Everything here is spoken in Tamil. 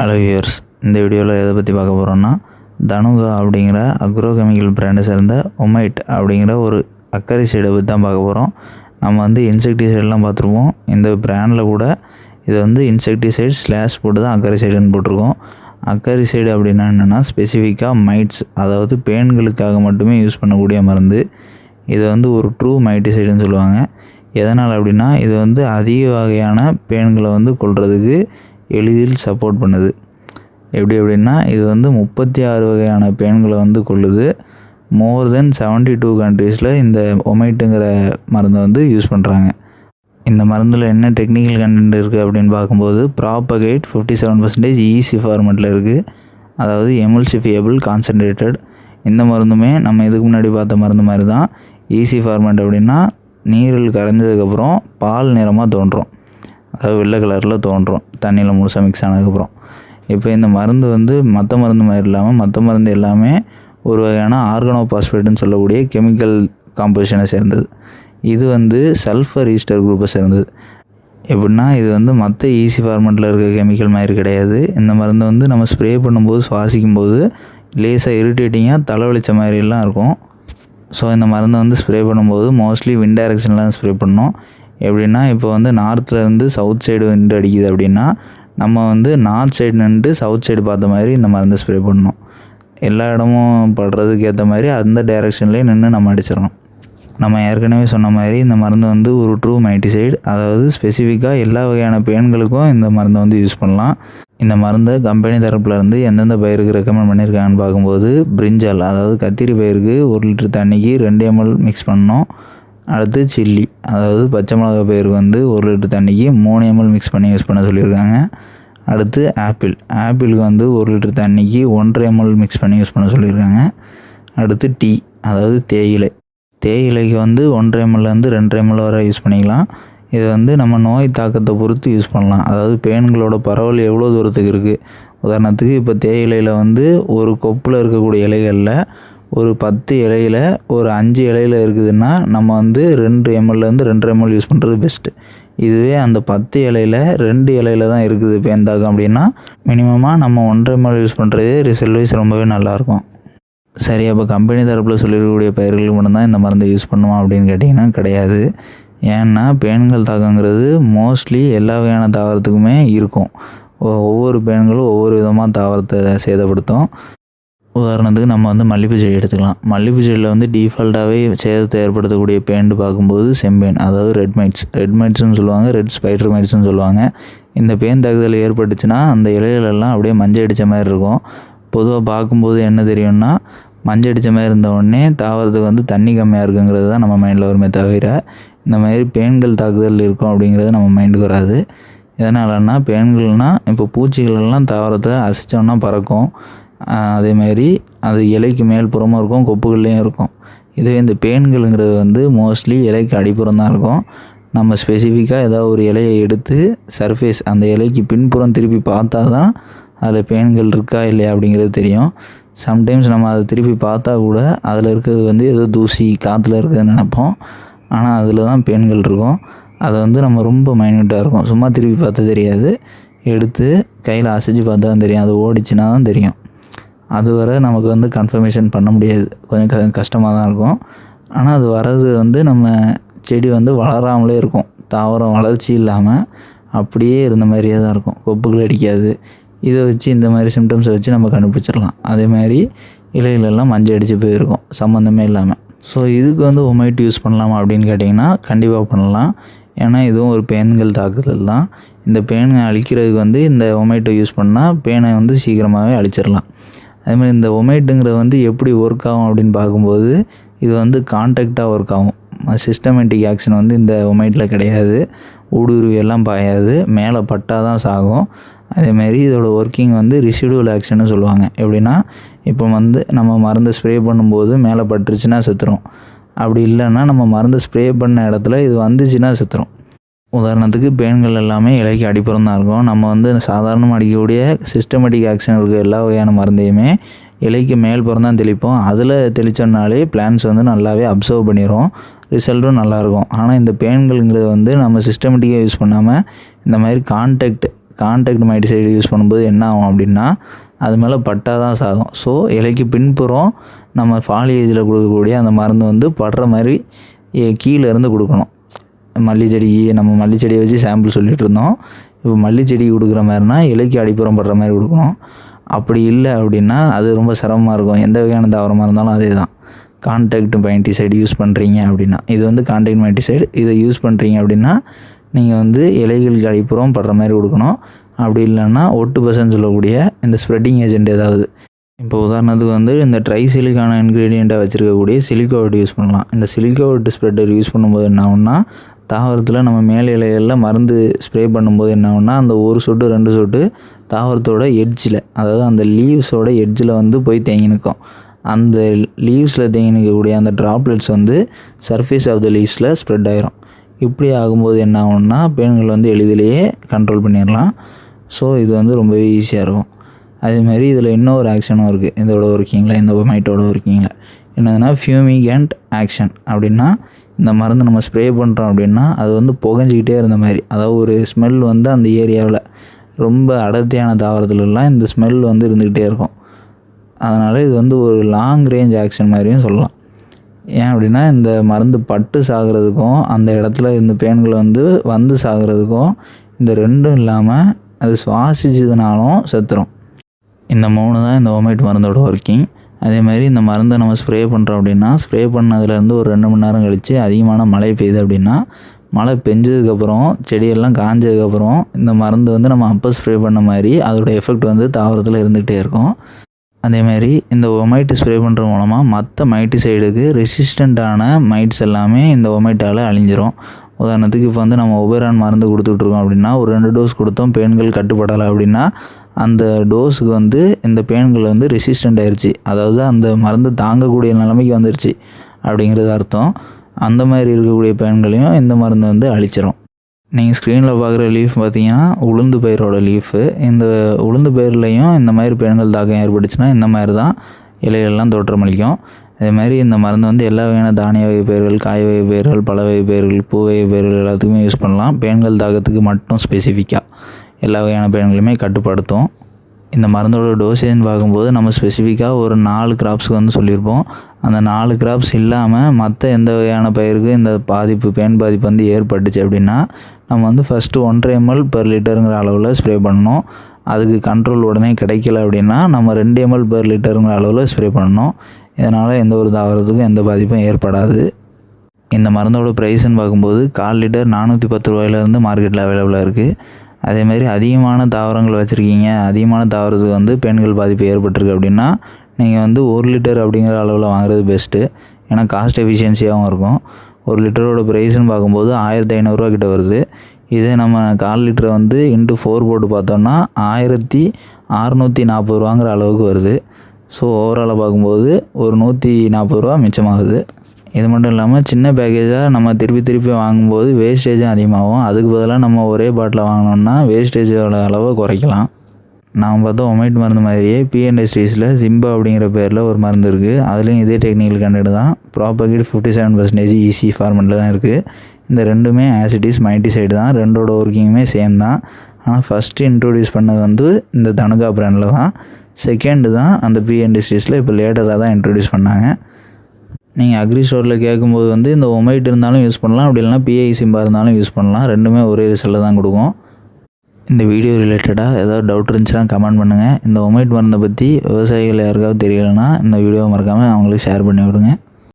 ஹலோ வியூர்ஸ் இந்த வீடியோவில் எதை பற்றி பார்க்க போகிறோன்னா தனுகா அப்படிங்கிற அக்ரோகெமிக்கல் பிராண்டை சேர்ந்த ஒமைட் அப்படிங்கிற ஒரு அக்கறை சைடை பற்றி தான் பார்க்க போகிறோம் நம்ம வந்து இன்செக்டிசைடெலாம் பார்த்துருப்போம். இந்த பிராண்டில் கூட இது வந்து இன்செக்டிசைட் ஸ்லாஷ் போட்டு தான் அக்கறை சைடுன்னு போட்டிருக்கோம். அக்கறை சைடு அப்படின்னா என்னென்னா ஸ்பெசிஃபிக்காக மைட்ஸ் அதாவது பேன்களுக்காக மட்டுமே யூஸ் பண்ணக்கூடிய மருந்து. இது வந்து ஒரு ட்ரூ மைட்டிசைடுன்னு சொல்லுவாங்க. எதனால் அப்படின்னா இது வந்து அதிக வகையான பேன்களை வந்து கொல்றதுக்கு எளிதில் சப்போர்ட் பண்ணுது. எப்படி அப்படின்னா இது வந்து முப்பத்தி ஆறு வகையான பேன்களை வந்து கொள்ளுது. மோர் தென் செவன்ட்டி டூ கண்ட்ரீஸில் இந்த ஒமைட்டுங்கிற மருந்தை வந்து யூஸ் பண்ணுறாங்க இந்த மருந்தில் என்ன டெக்னிக்கல் கண்டென்ட் இருக்குது அப்படின்னு பார்க்கும்போது propargite fifty seven percentage EC ஃபார்மெட்டில் இருக்குது அதாவது எமுல்சிஃபியபிள் கான்சன்ட்ரேட்டட் இந்த மருந்துமே நம்ம இதுக்கு முன்னாடி பார்த்த மருந்து மாதிரி தான் ஈஸி ஃபார்மெட் அப்படின்னா நீரில் கரைஞ்சதுக்கப்புறம் பால் நிறமாக தோன்றும். அதாவது வெள்ளை கலரில் தோன்றும். தண்ணியில் முழுசாக மிக்ஸ் ஆனதுக்கப்புறம். இப்போ இந்த மருந்து வந்து மற்ற மருந்து மாதிரி இல்லாமல் மற்ற மருந்து எல்லாமே ஒரு வகையான ஆர்கனோபாஸ்பேட்டுன்னு சொல்லக்கூடிய கெமிக்கல் காம்போசிஷனை சேர்ந்தது. இது வந்து சல்ஃபர் ஈஸ்டர் குரூப்பை சேர்ந்தது. எப்படின்னா இது வந்து மற்ற ஈஸி ஃபார்மெட்டில் இருக்க கெமிக்கல் மாதிரி கிடையாது. இந்த மருந்தை வந்து நம்ம ஸ்ப்ரே பண்ணும்போது சுவாசிக்கும் போது லேசாக இரிட்டேட்டிங்காக தலைவலிச்ச மாதிரிலாம் இருக்கும். ஸோ இந்த மருந்தை வந்து ஸ்ப்ரே பண்ணும்போது மோஸ்ட்லி விண்ட் டைரக்ஷனில் ஸ்ப்ரே பண்ணோம் எப்படின்னா இப்போ வந்து நார்த்துலேருந்து சவுத் சைடு நின்று அடிக்குது அப்படின்னா நம்ம வந்து நார்த் சைடு நின்று சவுத் சைடு பார்த்த மாதிரி இந்த மருந்தை ஸ்ப்ரே பண்ணணும். எல்லா இடமும் படுறதுக்கு ஏற்ற மாதிரி அந்த டைரெக்ஷன்லேயே நின்று நம்ம அடிச்சிடணும். நம்ம ஏற்கனவே சொன்ன மாதிரி இந்த மருந்து வந்து ஒரு ட்ரூ மைட்டிசைடு அதாவது ஸ்பெசிஃபிக்காக எல்லா வகையான பெயின்களுக்கும் இந்த மருந்தை வந்து யூஸ் பண்ணலாம். இந்த மருந்தை கம்பெனி தரப்புலேருந்து எந்தெந்த பயிருக்கு ரெக்கமெண்ட் பண்ணியிருக்காங்கன்னு பார்க்கும்போது பிரிஞ்சால் அதாவது கத்திரி பயிருக்கு ஒரு லிட்டர் தண்ணிக்கு ரெண்டு எம்எல் மிக்ஸ் பண்ணணும். அடுத்து சில்லி. அதாவது பச்சை மிளகா பயிருக்கு வந்து ஒரு லிட்டர் தண்ணிக்கு மூணு எம்எல் மிக்ஸ் பண்ணி யூஸ் பண்ண சொல்லியிருக்காங்க. அடுத்து ஆப்பிள். ஆப்பிளுக்கு வந்து ஒரு லிட்டர் தண்ணிக்கு ஒன்றரை எம்எல் மிக்ஸ் பண்ணி யூஸ் பண்ண சொல்லியிருக்காங்க. அடுத்து டீ அதாவது தேயிலை தேயிலைக்கு வந்து ஒன்றரை எம்எல்லேருந்து ரெண்டரை எம்எல் வரை யூஸ் பண்ணிக்கலாம். இது வந்து நம்ம நோய் தாக்கத்தை பொறுத்து யூஸ் பண்ணலாம். அதாவது பேன்களோட பரவல் எவ்வளோ தூரத்துக்கு இருக்குது உதாரணத்துக்கு இப்போ தேயிலையில் வந்து ஒரு கொப்பில் இருக்கக்கூடிய இலைகளில் ஒரு பத்து இலையில் ஒரு அஞ்சு இலையில் இருக்குதுன்னா நம்ம வந்து ரெண்டு எம்எல்லேருந்து ரெண்டரை எம்எல் யூஸ் பண்ணுறது பெஸ்ட்டு இதுவே அந்த பத்து இலையில் ரெண்டு இலையில தான் இருக்குது பேந்தாக்கம் அப்படின்னா மினிமமாக நம்ம ஒன்றரை எம்எல் யூஸ் பண்ணுறதே ரிசல்ட் வைஸ் ரொம்பவே நல்லாயிருக்கும் சரி அப்போ கம்பெனி தரப்பில் சொல்லியிருக்கக்கூடிய பயிர்களுக்கு மட்டும்தான் இந்த மருந்தை யூஸ் பண்ணுவோம் அப்படின்னு கேட்டிங்கன்னா கிடையாது. ஏன்னா பேன்கள் தாக்கங்கிறது மோஸ்ட்லி எல்லா வகையான தாவரத்துக்குமே இருக்கும். ஒவ்வொரு பேன்களும் ஒவ்வொரு விதமாக தாவரத்தை சேதப்படுத்தும். உதாரணத்துக்கு நம்ம வந்து மல்லிகைப்பூ செடி எடுத்துக்கலாம். மல்லிகைப்பூ செடியில் வந்து டிஃபால்ட்டாகவே சேதத்தை ஏற்படுத்தக்கூடிய பேண்டு பார்க்கும்போது செம்பேன் அதாவது ரெட் மைட்ஸ் ரெட் மைட்ஸ்னு சொல்லுவாங்க ரெட் ஸ்பைடர் மைட்ஸ்னு சொல்லுவாங்க. இந்த பேன் தாக்குதல் ஏற்பட்டுச்சுன்னா அந்த இலைகளெல்லாம் அப்படியே மஞ்சள் அடித்த மாதிரி இருக்கும். பொதுவாக பார்க்கும்போது என்ன தெரியும்னா மஞ்சள் அடித்த மாதிரி இருந்த உடனே தாவரத்துக்கு வந்து தண்ணி கம்மியாக இருக்குங்கிறது தான் நம்ம மைண்டில் வருமே தவிர இந்த மாதிரி பேன்கள் தாக்குதல் இருக்கும் அப்படிங்கிறது நம்ம மைண்டுக்கு வராது. எதனாலன்னா பேன்கள்னால் இப்போ பூச்சிகளெல்லாம் தாவரத்தை அசைச்சோன்னா பறக்கும். அதேமாரி அதே மாதிரி அது இலைக்கு மேல் புறமும் இருக்கும் கொப்புகள்லேயும் இருக்கும். இதுவே இந்த பேன்களுங்கிறது வந்து மோஸ்ட்லி இலைக்கு அடிப்புறம் தான் இருக்கும். நம்ம ஸ்பெசிஃபிக்காக ஏதாவது ஒரு இலையை எடுத்து சர்ஃபேஸ் அந்த இலைக்கு பின்புறம் திருப்பி பார்த்தா தான் அதில் பேன்கள் இருக்கா இல்லையா அப்படிங்கிறது தெரியும். சம்டைம்ஸ் நம்ம அதை திருப்பி பார்த்தா கூட அதில் இருக்கிறது வந்து ஏதோ தூசி காற்றுல இருக்குதுன்னு நினைப்போம். ஆனால் அதில் தான் பேன்கள் இருக்கும். அதை வந்து நம்ம ரொம்ப மைன்யூட்டாக இருக்கும். சும்மா திருப்பி பார்த்தா தெரியாது. எடுத்து கையில் அசைச்சு பார்த்தா தான் தெரியும். அது ஓடிச்சுன்னா தான் தெரியும். அதுவரை நமக்கு வந்து கன்ஃபர்மேஷன் பண்ண முடியாது. கொஞ்சம் கஷ்டமாக தான் இருக்கும். ஆனால் அது வர்றது வந்து நம்ம செடி வந்து வளராமலே இருக்கும். தாவரம் வளர்ச்சி இல்லாமல் அப்படியே இருந்த மாதிரியே தான் இருக்கும். கொப்புகள் அடிக்காது. இதை வச்சு இந்த மாதிரி சிம்டம்ஸை வச்சு நம்ம கண்டுபிடிச்சிடலாம். அதே மாதிரி இலைகளெல்லாம் மஞ்சள் அடித்து போயிருக்கும். சம்மந்தமே இல்லாமல் ஸோ இதுக்கு வந்து ஒமைட் யூஸ் பண்ணலாமா அப்படின்னு கேட்டிங்கன்னா கண்டிப்பாக பண்ணலாம். ஏன்னா இதுவும் ஒரு பேன்கள் தாக்குதல் தான். இந்த பேனை அழிக்கிறதுக்கு வந்து இந்த ஒமைட்டை யூஸ் பண்ணால் பேனை வந்து சீக்கிரமாகவே அழிச்சிடலாம். அதேமாதிரி இந்த ஒமைட்டுங்கிறது வந்து எப்படி ஒர்க் ஆகும் அப்படின்னு பார்க்கும்போது இது வந்து கான்டாக்டாக ஒர்க் ஆகும். சிஸ்டமேட்டிக் ஆக்ஷன் வந்து இந்த ஒமைட்டில் கிடையாது. ஊடுருவி எல்லாம் பாயாது. மேலே பட்டால் தான் சாகும். அதேமாரி இதோட ஒர்க்கிங் வந்து ரிசிடுவல் ஆக்ஷன்னு சொல்லுவாங்க. எப்படின்னா இப்போ வந்து நம்ம மருந்து ஸ்ப்ரே பண்ணும்போது மேலே பட்டுருச்சுன்னா செத்துரும். அப்படி இல்லைன்னா நம்ம மருந்து ஸ்ப்ரே பண்ண இடத்துல இது வந்துச்சுன்னா செத்துரும். உதாரணத்துக்கு பேன்கள் எல்லாமே இலைக்கு அடிப்புறம் தான் இருக்கும். நம்ம வந்து சாதாரணமாக அடிக்கக்கூடிய சிஸ்டமேட்டிக் ஆக்ஷன் இருக்க எல்லா வகையான மருந்தையுமே இலைக்கு மேல் புறம் தான் தெளிப்போம். அதில் தெளித்தோம்னாலே பிளான்ஸ் வந்து நல்லாவே அப்சர்வ் பண்ணிடும் ரிசல்ட்டும் நல்லாயிருக்கும். ஆனால் இந்த பேன்களுங்கிறது வந்து நம்ம சிஸ்டமேட்டிக்காக யூஸ் பண்ணாமல் இந்த மாதிரி கான்டாக்ட் கான்டாக்ட் மைடிசைடு யூஸ் பண்ணும்போது என்ன ஆகும் அப்படின்னா அது மேலே பட்டா தான் சாகும். ஸோ இலைக்கு பின்புறம் நம்ம ஃபாலி ஏஜில் கொடுக்கக்கூடிய அந்த மருந்து வந்து படுற மாதிரி எ- கீழே இருந்து கொடுக்கணும். மல்லி செடிக்கு நம்ம மல்லி செடியை வச்சு சாம்பிள் சொல்லிட்டு இருந்தோம். இப்போ மல்லி செடி கொடுக்குற மாதிரினா இலைக்கு அடிப்புறம் படுற மாதிரி கொடுக்கணும். அப்படி இல்லை அப்படின்னா அது ரொம்ப சிரமமாக இருக்கும். எந்த வகையான தாவரமாக இருந்தாலும் அதே தான். கான்டாக்ட் மைட்டிசைடு யூஸ் பண்ணுறீங்க அப்படின்னா. இது வந்து கான்டாக்ட் மைட்டிசைடு இதை யூஸ் பண்ணுறீங்க அப்படின்னா நீங்கள் வந்து இலைகளுக்கு அடிப்புறம் படுற மாதிரி கொடுக்கணும். அப்படி இல்லைன்னா ஒட்டு பசன்னு சொல்லக்கூடிய இந்த ஸ்ப்ரெட்டிங் ஏஜென்ட் ஏதாவது. இப்போ உதாரணத்துக்கு வந்து இந்த ட்ரை சிலிக்கான இன்க்ரீடியண்ட்டாக வச்சுருக்கக்கூடிய சிலிக்கோவட் யூஸ் பண்ணலாம். இந்த சிலிக்கோவட் ஸ்ப்ரெட்டர் யூஸ் பண்ணும்போது என்ன ஆகும்னா தாவரத்தில் நம்ம மேல் இலைகளில் மருந்து ஸ்ப்ரே பண்ணும்போது என்ன ஆகும்னா அந்த ஒரு சொட்டு ரெண்டு சொட்டு தாவரத்தோட எட்ஜில் அதாவது அந்த லீவ்ஸோட எட்ஜில் வந்து போய் தேங்கி நிற்கும் அந்த லீவ்ஸில் தேங்கி நிற்கக்கூடிய அந்த ட்ராப்லெட்ஸ் வந்து சர்ஃபேஸ் ஆஃப் த லீவ்ஸில் ஸ்ப்ரெட் ஆயிரும். இப்படி ஆகும்போது என்ன ஆகும்னா பெண்கள் வந்து எளிதிலேயே கண்ட்ரோல் பண்ணிடலாம் ஸோ இது வந்து ரொம்பவே ஈஸியாக இருக்கும். அதேமாதிரி இதில் இன்னொரு ஆக்ஷனும் இருக்குது இதோட ஒர்க்கிங்கில் இந்த மைட்டோட ஒர்க்கிங்கில் என்னதுன்னா ஃபியூமிகண்ட் ஆக்ஷன் அப்படின்னா இந்த மருந்து நம்ம ஸ்ப்ரே பண்ணுறோம் அப்படின்னா அது வந்து புகஞ்சிக்கிட்டே இருந்த மாதிரி. அதாவது ஒரு ஸ்மெல் வந்து அந்த ஏரியாவில் ரொம்ப அடர்த்தியான தாவரத்துலலாம் இந்த ஸ்மெல் வந்து இருந்துக்கிட்டே இருக்கும். அதனால் இது வந்து ஒரு லாங் ரேஞ்ச் ஆக்ஷன் மாதிரியும் சொல்லலாம். ஏன் அப்படின்னா இந்த மருந்து பட்டு சாகிறதுக்கும் அந்த இடத்துல இந்த பேன்களை வந்து வந்து சாகிறதுக்கும் இந்த ரெண்டும் இல்லாமல் அது சுவாசிச்சதுனாலும் செத்துரும். இந்த மூணு தான் இந்த ஓமைட் மருந்தோட ஒர்க்கிங் அதே மாதிரி இந்த மருந்தை நம்ம ஸ்ப்ரே பண்ணுறோம் அப்படின்னா ஸ்ப்ரே பண்ணதுலேருந்து ஒரு ரெண்டு மணி நேரம் கழித்து அதிகமான மழை பெய்யுது அப்படின்னா மழை பெஞ்சதுக்கப்புறம் செடியெல்லாம் காஞ்சதுக்கப்புறம் இந்த மருந்து வந்து நம்ம அப்போ ஸ்ப்ரே பண்ண மாதிரி அதோட எஃபெக்ட் வந்து தாவரத்தில் இருந்துகிட்டே இருக்கும். அதே மாதிரி இந்த ஒமைட்டு ஸ்ப்ரே பண்ணுறது மூலமாக மற்ற மைட்டிசைடுக்கு ரெசிஸ்டண்ட்டான மைட்ஸ் எல்லாமே இந்த ஒமைட்டால் அழிஞ்சிரும். உதாரணத்துக்கு இப்போ வந்து நம்ம ஒபேரான் மருந்து கொடுத்துட்ருக்கோம் அப்படின்னா ஒரு ரெண்டு டோஸ் கொடுத்தோம் பெண்கள் கட்டுப்படலை அப்படின்னா அந்த டோஸுக்கு வந்து இந்த பேன்கள் வந்து ரெசிஸ்டண்ட் ஆயிடுச்சு அதாவது அந்த மருந்து தாங்கக்கூடிய நிலைமைக்கு வந்துருச்சு அப்படிங்கிறது அர்த்தம். அந்த மாதிரி இருக்கக்கூடிய பேன்களையும் இந்த மருந்து வந்து அழிச்சிரும். நீங்கள் ஸ்க்ரீனில் பார்க்குற லீஃப் பார்த்தீங்கன்னா உளுந்து பயிரோட லீஃபு இந்த உளுந்து பயிர்லையும் இந்த மாதிரி பேன்கள் தாக்கம் ஏற்பட்டுச்சுன்னா இந்த மாதிரி தான் இலைகள்லாம் தோற்றமளிக்கும். அதே மாதிரி இந்த மருந்து வந்து எல்லா வகையான தானிய வகை பயிர்கள் காய் வகை பயிர்கள் பழ வகை பயிர்கள் பூ வகை பயிர்கள் எல்லாத்துக்குமே யூஸ் பண்ணலாம். பேன்கள் தாக்கத்துக்கு மட்டும் ஸ்பெசிஃபிக்காக எல்லா வகையான பேன்களுமே கட்டுப்படுத்தும். இந்த மருந்தோட டோசேஜ்னு பார்க்கும்போது நம்ம ஸ்பெசிஃபிக்காக ஒரு நாலு கிராப்ஸுக்கு வந்து சொல்லியிருப்போம். அந்த நாலு கிராப்ஸ் இல்லாமல் மற்ற எந்த வகையான பயிருக்கு இந்த பாதிப்பு பேன் பாதிப்பு வந்து ஏற்பட்டுச்சு அப்படின்னா நம்ம வந்து ஃபஸ்ட்டு ஒன்றரை எம்எல் பெர் லிட்டருங்கிற அளவில் ஸ்ப்ரே பண்ணணும். அதுக்கு கண்ட்ரோல் உடனே கிடைக்கல அப்படின்னா நம்ம ரெண்டு எம்எல் பெர் லிட்டருங்கிற அளவில் ஸ்ப்ரே பண்ணணும். இதனால் எந்த ஒரு தாவரத்துக்கும் எந்த பாதிப்பும் ஏற்படாது. இந்த மருந்தோட ப்ரைஸ்ன்னு பார்க்கும்போது கால் லிட்டர் நானூற்றி பத்து ரூபாயிலேருந்து மார்க்கெட்டில் அவைலபிளாக இருக்குது அதேமாதிரி அதிகமான தாவரங்கள் வச்சுருக்கீங்க. அதிகமான தாவரத்துக்கு வந்து பெண்கள் பாதிப்பு ஏற்பட்டிருக்கு அப்படின்னா நீங்கள் வந்து ஒரு லிட்டர் அப்படிங்கிற அளவில் வாங்குறது பெஸ்ட்டு ஏன்னா காஸ்ட் எஃபிஷியன்சியாகவும் இருக்கும். ஒரு லிட்டரோட ப்ரைஸ்னு பார்க்கும்போது ஆயிரத்தி ஐநூறுரூவா கிட்ட வருது. இதே நம்ம கால் லிட்டரை வந்து இன்ட்டு ஃபோர் போட்டு பார்த்தோம்னா ஆயிரத்தி அறநூற்றி நாற்பது ரூபாங்கிற அளவுக்கு வருது. ஸோ ஓவராலாக பார்க்கும்போது ஒரு நூற்றி நாற்பது ரூபா மிச்சமாகுது. இது மட்டும் இல்லாமல் சின்ன பேக்கேஜாக நம்ம திருப்பி திருப்பி வாங்கும்போது வேஸ்டேஜும் அதிகமாகும். அதுக்கு பதிலாக நம்ம ஒரே பாட்டில் வாங்கினோம்னா வேஸ்டேஜோட அளவை குறைக்கலாம். நான் பார்த்தா ஒமைட் மருந்து மாதிரியே பி இண்டஸ்ட்ரீஸில் சிம்பா அப்படிங்கிற பேரில் ஒரு மருந்து இருக்குது அதுலேயும் இதே டெக்னிக்கல் கண்டென்ட் தான். Propargite fifty seven percentage EC ஃபார்மெட்டில் தான் இருக்குது இந்த ரெண்டுமே ஆசிட்டிஸ் மைட்டிசைடு தான். ரெண்டோட ஒர்க்கிங்குமே சேம் தான். ஆனால் ஃபஸ்ட்டு இன்ட்ரொடியூஸ் பண்ணது வந்து இந்த தனுகா பிராண்டில் தான். செகண்டு தான் அந்த பி இண்டஸ்ட்ரீஸில் இப்போ லேட்டராக தான் இன்ட்ரொடியூஸ் பண்ணாங்க. நீங்கள் அக்ரி ஸ்டோரில் கேட்கும்போது வந்து இந்த ஒமைட் இருந்தாலும் யூஸ் பண்ணலாம். அப்படி இல்லைனா பிஐ சிம்பா இருந்தாலும் யூஸ் பண்ணலாம். ரெண்டுமே ஒரே ரிசல்ட்டில் தான் கொடுக்கும். இந்த வீடியோ ரிலேட்டடாக ஏதாவது டவுட் இருந்துச்சுன்னா கமெண்ட் பண்ணுங்கள் இந்த ஒமைட் மருந்தை பற்றி விவசாயிகள் யாருக்காவது தெரியலைன்னா இந்த வீடியோவை மறக்காமல் அவங்களுக்கு ஷேர் பண்ணி விடுங்க.